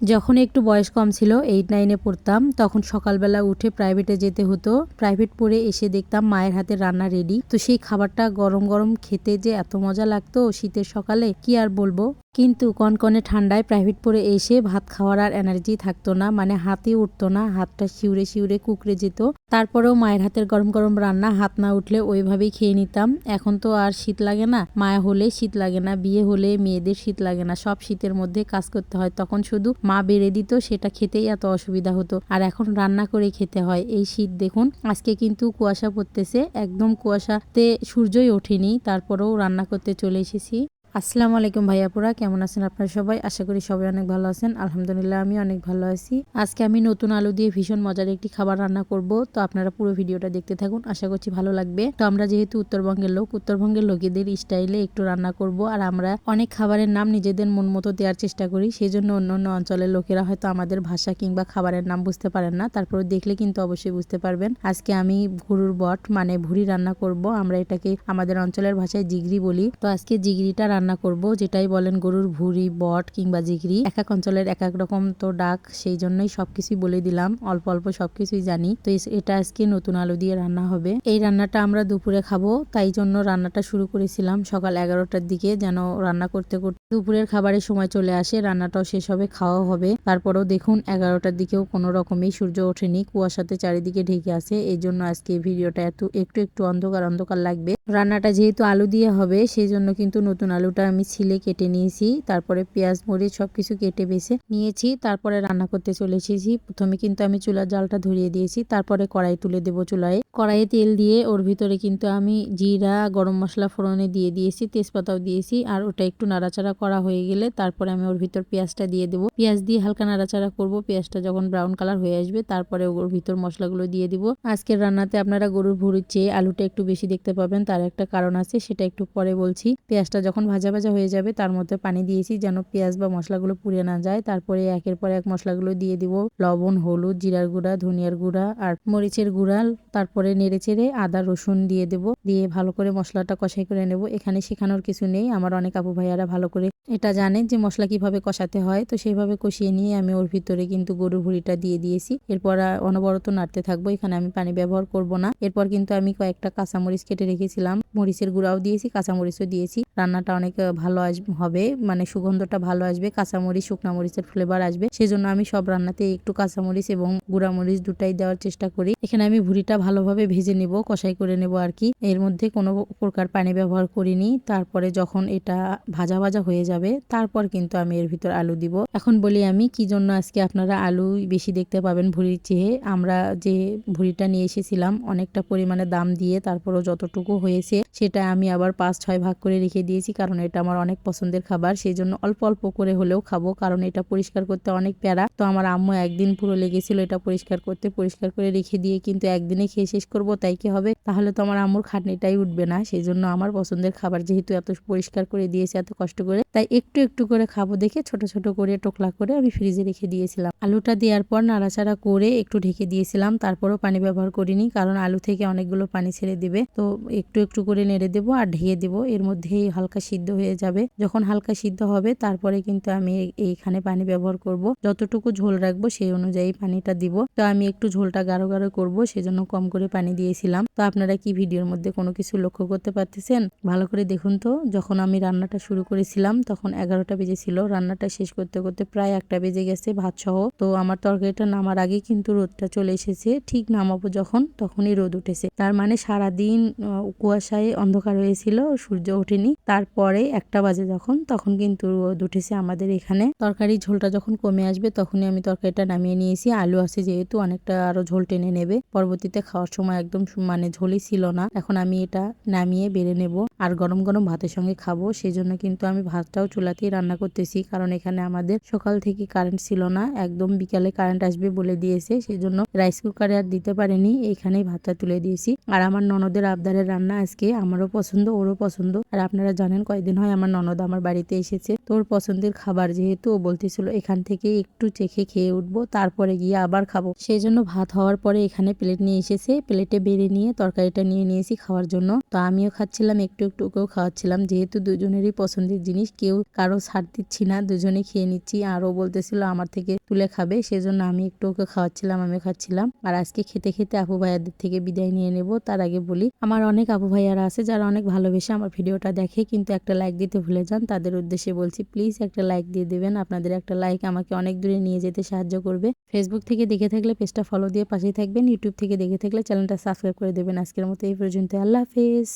যখন একটু বয়স কম ছিল এইট নাইনে পড়তাম, তখন সকালবেলা উঠে প্রাইভেটে যেতে হতো। প্রাইভেট পড়ে এসে দেখতাম মায়ের হাতে রান্না রেডি তো সেই খাবারটা গরম গরম খেতে যে এত মজা লাগতো শীতের সকালে, কি আর বলব? কিন্তু কনকনে ঠান্ডায় প্রাইভেট পড়ে এসে ভাত খাওয়ার আর এনার্জি থাকতো না মানে হাতে উঠতো না, হাতটা শিউরে শিউরে কুকড়ে যেত। তারপরেও মায়ের হাতের গরম গরম রান্না, হাত না উঠলে ওইভাবেই খেয়ে নিতাম। এখন তো আর শীত লাগে না। মায়া হলে শীত লাগে না, বিয়ে হলে মেয়েদের শীত লাগে না। সব শীতের মধ্যে কাজ করতে হয়। তখন শুধু মা বেড়ে দিত, সেটা খেতেই এত অসুবিধা হতো। আর এখন রান্না করে খেতে হয়। এই শীত দেখুন, আজকে কিন্তু কুয়াশা পড়তেছে। একদম কুয়াশাতে সূর্যই ওঠেনি। তারপরেও রান্না করতে চলে এসেছি। আসসালামু আলাইকুম ভাইয়াপুরা কেমন আছেন আপনারা সবাই? আশা করি সবাই অনেক ভালো আছেন। আলহামদুলিল্লাহ আমি অনেক ভালো আছি। আজকে আমি নতুন আলু দিয়ে ভীষণ মজার একটি খাবার রান্না করব। তো আপনারা পুরো ভিডিওটা দেখতে থাকুন, আশা করছি ভালো লাগবে। তো আমরা যেহেতু উত্তরবঙ্গের লোক, উত্তরবঙ্গের লোকেদের স্টাইলে একটু রান্না করব। আর আমরা অনেক খাবারের নাম নিজেদের মন মতো দেওয়ার চেষ্টা করি সেই জন্য অন্য অন্য অঞ্চলের লোকেরা হয়তো আমাদের ভাষা কিংবা খাবারের নাম বুঝতে পারেন না। তারপর দেখলে কিন্তু অবশ্যই বুঝতে পারবেন। আজকে আমি গরুর বট মানে ভুড়ি রান্না করব। আমরা এটাকে আমাদের অঞ্চলের ভাষায় জিগরি বলি। তো আজকে জিগরিটা রান্না করব, যেটাই বলেন গরুর ভুড়ি, বট কিংবা জিগরি, এক এক অঞ্চলের এক এক রকম তো ডাক, সেই জন্যই সবকিছুই বলে দিলাম। অল্প অল্প সবকিছুই জানি। তো এটা আজকে নতুন আলু দিয়ে রান্না হবে। এই রান্নাটা আমরা দুপুরে খাব, তাই জন্য রান্নাটা শুরু করেছিলাম সকাল এগারোটার দিকে, যেন রান্না করতে করতে দুপুরের খাবারের সময় চলে আসে, রান্নাটাও শেষ হবে খাওয়া হবে। তারপরেও দেখুন এগারোটার দিকেও কোনো রকমই সূর্য ওঠেনি, কুয়াশাতে চারিদিকে ঢেকে আছে। এই জন্য আজকে ভিডিওটা এত, একটু একটু অন্ধকার অন্ধকার লাগবে। রান্নাটা যেহেতু আলু দিয়ে হবে, সেই জন্য কিন্তু নতুন আলুটা আমি ছিলে কেটে নিয়েছি, তারপরে পেঁয়াজ, মরিচ সবকিছু কেটে বেছে নিয়েছি, তারপরে রান্না করতে চলে এসেছি। প্রথমে কিন্তু আমি চুলার জালটা ধরিয়ে দিয়েছি, তারপরে কড়াই তুলে দেবো চুলায়। কড়াইয়ে তেল দিয়ে ওর ভিতরে কিন্তু আমি জিরা, গরম মশলা ফোড়নে দিয়ে দিয়েছি, তেজপাতাও দিয়েছি, আর ওটা একটু নাড়াচাড়া করা হয়ে গেলে তারপরে আমি ওর ভিতর পেঁয়াজটা দিয়ে দেবো। পেঁয়াজ দিয়ে হালকা নাড়াচাড়া করব, পেঁয়াজটা যখন ব্রাউন কালার হয়ে আসবে তারপরে ওর ভিতর মশলাগুলো দিয়ে দিব। আজকের রান্নাতে আপনারা গরুর ভুড়ির চেয়ে আলুটা একটু বেশি দেখতে পাবেন, তার একটা কারণ আছে, সেটা একটু পরে বলছি। পেঁয়াজটা যখন ভাজা ভাজা হয়ে যাবে, তার মধ্যে পানি দিয়েছি যেন পেঁয়াজ বা মশলাগুলো পুড়ে না যায়। তারপরে একের পর এক মশলাগুলো দিয়ে দিব, লবণ, হলুদ, জিরার গুঁড়া, ধনিয়ার গুঁড়া আর মরিচের গুঁড়া। তারপরে নেড়ে চেড়ে আদা, রসুন দিয়ে দেব, দিয়ে ভালো করে মশলাটা কষাই করে নেব। এখানে শেখানোর কিছু নেই, আমার অনেক আপু ভাইয়ারা ভালো করে এটা জানেন যে মশলা কীভাবে কষাতে হয়। তো সেইভাবে কষিয়ে নিয়ে আমি ওর ভিতরে কিন্তু গরুর ভুড়িটা দিয়ে দিয়েছি। এরপর অনবরত নাড়তে থাকব, এখানে আমি পানি ব্যবহার করব না। এরপর কিন্তু আমি কয়েকটা কাঁচামরিচ কেটে রেখেছিলাম, মরিচের গুঁড়াও দিয়েছি, কাঁচামরিচও দিয়েছি। রান্নাটা অনেক আহ, ভালো আসবে হবে। মানে সুগন্ধটা ভালো আসবে কাঁচামরিচ শুকনা মরিচের ফ্লেভার আসবে। সেজন্য আমি সব রান্নাতে একটু কাঁচামরিচ এবং গুঁড়ামরিচ দুটাই দেওয়ার চেষ্টা করি। এখানে আমি ভুড়িটা ভালোভাবে ভেজে নেব কষাই করে নেব আর কি। এর মধ্যে কোনো প্রকার পানি ব্যবহার করিনি। তারপরে যখন এটা ভাজা ভাজা হয়ে যাবে তারপর কিন্তু আমি এর ভিতর আলু দিব। এখন বলি আমি কি জন্য আজকে আপনারা আলু বেশি দেখতে পাবেন ভুড়ির চেয়ে? আমরা যে ভুড়িটা নিয়ে এসেছিলাম অনেকটা পরিমাণে দাম দিয়ে তারপরও যতটুকু হয়েছে সেটা আমি আবার পাঁচ ছয় ভাগ করে রেখে দিয়েছি। কারণ এটা আমার অনেক পছন্দের খাবার সেই জন্য অল্প অল্প করে হলেও খাব। কারণ এটা পরিষ্কার করতে অনেক প্যারা। তো আমার আম্মু একদিন পুরো লেগেছিল এটা পরিষ্কার করতে, পরিষ্কার করে রেখে দিয়ে কিন্তু একদিনে খেয়ে শেষ করব, তাই কি হবে? তাহলে তো আমার আম্মুর খাটনিটাই উঠবে না সেই জন্য আমার পছন্দের খাবার যেহেতু এত পরিষ্কার করে দিয়েছে এত কষ্ট করে, তাই একটু একটু করে খাব দেখে ছোট ছোট করে টোকলা করে আমি ফ্রিজে রেখে দিয়েছিলাম। আলুটা দেওয়ার পর নাড়াচাড়া করে একটু ঢেকে দিয়েছিলাম, তারপরও পানি ব্যবহার করিনি কারণ আলু থেকে অনেকগুলো পানি ছেড়ে দেবে। তো একটু একটু করে নেড়ে দেবো আর ঢেকে দেবো, এর মধ্যেই হালকা সিদ্ধ হয়ে যাবে। যখন হালকা সিদ্ধ হবে, তারপরে কিন্তু আমি এই- এইখানে পানি ব্যবহার করব। যতটুকু ঝোল রাখব, সেই অনুযায়ী পানিটা দিব। তো আমি একটু ঝোলটা গাঢ় গাঢ় করব, সেজন্য কম করে পানি দিয়েছিলাম। তো আপনারা কি ভিডিওর মধ্যে কোনো কিছু লক্ষ্য করতে পারতেছেন? ভালো করে দেখুন তো। যখন আমি রান্নাটা শুরু করেছিলাম, তখন এগারোটা বেজেছিল। রান্নাটা শেষ করতে করতে প্রায় একটা বেজে গেছে ভাত সহ তো আমার তরকারিটা নামার আগে কিন্তু রোদটা চলে এসেছে। ঠিক নামাবো যখন, তখনই রোদ উঠেছে। তার মানে সারাদিন কুয়াশায় অন্ধকার হয়েছিল, সূর্য ওঠেনি। তারপরে একটা বাজে যখন, তখন কিন্তু রোদ উঠেছে আমাদের এখানে। তরকারি ঝোলটা যখন কমে আসবে, তখনই আমি তরকারিটা নামিয়ে নিয়েছি। আলু আছে যেহেতু, অনেকটা আরও ঝোল টেনে নেবে। পরবর্তীতে খাওয়ার সময় একদম মানে ঝোলই ছিল না। এখন আমি এটা নামিয়ে বেড়ে নেব। আর গরম গরম ভাতের সঙ্গে খাব। সেই জন্য কিন্তু আমি ভাতটাও চুলাতেই রান্না করতেছি। কারণ এখানে আমাদের সকাল থেকে কারেন্ট ছিল না। একদম বিকালে কারেন্ট আসবে বলে দিয়েছে। সেই জন্য রাইস কুকারে আর দিতে পারিনি। এইখানেই ভাতটা তুলে দিয়েছি। আর আমার ননদের আবদারের রান্না আজকে আমারও পছন্দ, ওরও পছন্দ। আর আপনারা জানেন কয়দিন কয়েকদিন হয় আমার ননদ আমার বাড়িতে এসেছে। তোর পছন্দের খাবার যেহেতু ও বলতেছিল এখান থেকে একটু চেখে খেয়ে উঠবো, তারপরে গিয়ে আবার খাব। সেই জন্য ভাত হওয়ার পরে এখানে প্লেট নিয়ে এসেছে। প্লেটে বেড়ে নিয়ে তরকারিটা নিয়ে নিয়েছি খাওয়ার জন্য। তো আমিও খাচ্ছিলাম, একটু একটু ওকেও খাওয়াচ্ছিলাম। যেহেতু দুজনেরই পছন্দের জিনিস, কেউ কারও ছাড় দিচ্ছি না, দুজনে খেয়ে নিচ্ছি। আর ও বলতেছিল আমার থেকে তুলে খাবে, সেজন্য আমি একটু ওকে খাওয়াচ্ছিলাম আমি খাচ্ছিলাম। আর আজকে খেতে খেতে আপু ভাইয়াদের থেকে বিদায় নিয়ে নেব। তার আগে বলি, আমার অনেক আপু ভাইয়ারা আছে, যারা অনেক ভালোবেসে আমার ভিডিওটা দেখে, কিন্তু একটা লাইক দিতে ভুলে যান। তাদের উদ্দেশ্যে বলছি প্লিজ একটা লাইক দিয়ে দেবেন। আপনাদের একটা লাইক আমাকে অনেক দূরে নিয়ে যেতে সাহায্য করবে। ফেসবুক থেকে দেখে থাকলে পেজটা ফলো দিয়ে পাশেই থাকবেন। ইউটিউব থেকে দেখে থাকলে চ্যানেলটা সাবস্ক্রাইব করে দেবেন। আজকের মতো এই পর্যন্ত আল্লাহ হাফেজ।